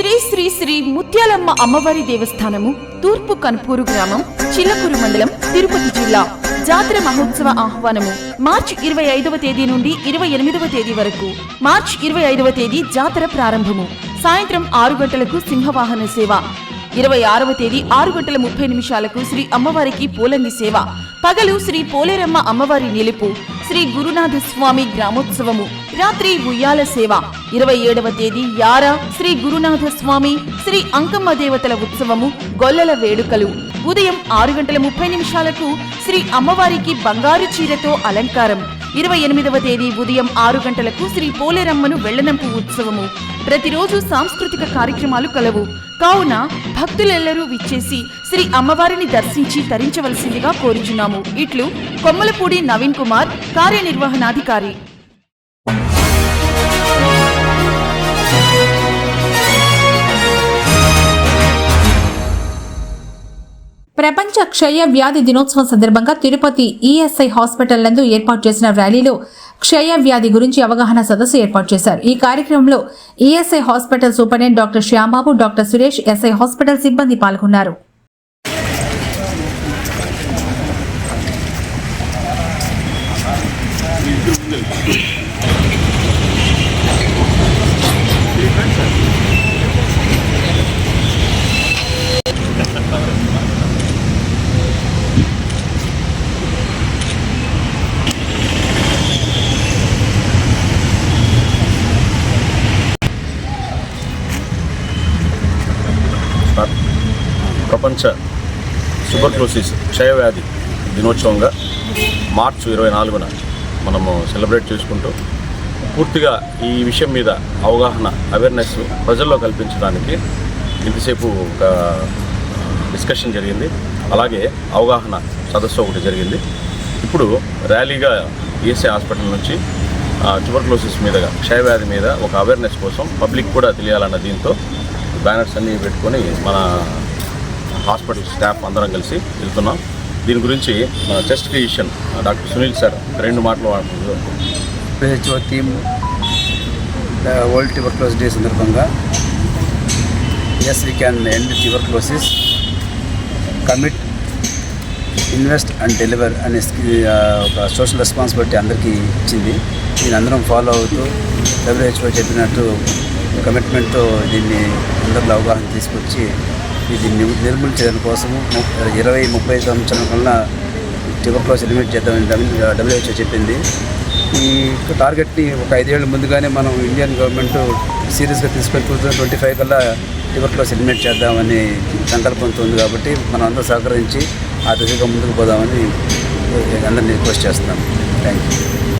శ్రీ శ్రీ శ్రీ ముత్యాలమ్మ అమ్మవారి దేవస్థానము తూర్పు కన్పూరు గ్రామం చిల్లకూరు మండలం తిరుపతి జిల్లా. జాతర మహోత్సవ ఆహ్వానము మార్చి ఇరవై ఐదవ తేదీ నుండి ఇరవై ఎనిమిదవ తేదీ వరకు. మార్చి ఇరవై ఐదవ తేదీ జాతర ప్రారంభము. సాయంత్రం ఆరు గంటలకు సింహవాహన సేవ. ఇరవై ఆరవ తేదీ ఆరు గంటల ముప్పై నిమిషాలకు శ్రీ అమ్మవారికి పోలంగి సేవ. పగలు శ్రీ పోలేరమ్మ అమ్మవారి నిలుపు. శ్రీ గురునాథ స్వామి గ్రామోత్సవము. రాత్రి ఉయ్యాల సేవ. ఇరవై ఏడవ తేదీ యార శ్రీ గురునాథ స్వామి శ్రీ అంకమ్మ దేవతల ఉత్సవము గొల్లల వేడుకలు. ఉదయం ఆరు గంటల ముప్పై నిమిషాలకు శ్రీ అమ్మవారికి బంగారు చీరతో అలంకారం. ఇరవై ఎనిమిదవ తేదీ ఉదయం ఆరు గంటలకు శ్రీ పోలేరమ్మను వెళ్ళనంపు ఉత్సవము. ప్రతిరోజు సాంస్కృతిక కార్యక్రమాలు కలవు. కావున భక్తులెల్లరూ విచ్చేసి శ్రీ అమ్మవారిని దర్శించి తరించవలసిందిగా కోరుచున్నాము. ఇట్లు కొమ్మలపూడి నవీన్ కుమార్ కార్యనిర్వహణాధికారి. ప్రపంచ క్షయ వ్యాధి దినోత్సవం సందర్భంగా తిరుపతి ఈఎస్ఐ హాస్పిటల్ నందు ఏర్పాటు చేసిన ర్యాలీలో క్షయ వ్యాధి గురించి అవగాహన సదస్సు ఏర్పాటు చేశారు. ఈ కార్యక్రమంలో ESI hospital superintendent doctor Shyambabu doctor Suresh SI hospital సిబ్బంది పాల్గొన్నారు. ప్రపంచ ట్యూబర్క్లోసిస్ క్షయవ్యాధి దినోత్సవంగా మార్చి ఇరవై నాలుగున మనము సెలబ్రేట్ చేసుకుంటూ పూర్తిగా ఈ విషయం మీద అవగాహన అవేర్నెస్ ప్రజల్లో కల్పించడానికి ఇంతసేపు ఒక డిస్కషన్ జరిగింది. అలాగే అవగాహన సదస్సు ఒకటి జరిగింది. ఇప్పుడు ర్యాలీగా ఈఎస్ఐ హాస్పిటల్ నుంచి ట్యూబర్క్లోసిస్ మీదగా క్షయవ్యాధి మీద ఒక అవేర్నెస్ కోసం పబ్లిక్ కూడా తెలియాలన్న దీంతో బ్యానర్స్ అన్నీ పెట్టుకొని మన హాస్పిటల్ స్టాఫ్ అందరం కలిసి వెళ్తున్నాం. దీని గురించి మన chest physician doctor Sunil sir రెండు మాటలు పిహెచ్ఓ WHO theme world tuberculosis day సందర్భంగా yes we can end tuberculosis commit invest and deliver అనే ఒక సోషల్ రెస్పాన్సిబిలిటీ అందరికీ ఇచ్చింది. దీని అందరం ఫాలో అవుతూ డబ్ల్యూహెచ్ఓ చెప్పినట్టు కమిట్మెంట్తో దీన్ని అందరిలో అవగాహన తీసుకొచ్చి ఇది నిర్మూలన చేయడం కోసము ఇరవై ముప్పై సంవత్సరం కన్నా ట్యూబర్క్లోస్ ఎలిమినేట్ చేద్దామని డబ్ల్యూహెచ్ఓ చెప్పింది. ఈ టార్గెట్ని ఒక ఐదేళ్ళ ముందుగానే మనం ఇండియన్ గవర్నమెంట్ సీరియస్గా తీసుకొని టూ థౌసండ్ ట్వంటీ ఫైవ్ కల్లా ట్యూబర్క్లోస్ ఎలిమినేట్ చేద్దామని సంకల్పంతో ఉంది కాబట్టి మనం అందరూ సహకరించి ఆ దిశగా ముందుకు పోదామని అందరినీ రిక్వెస్ట్ చేస్తున్నాం. Thank you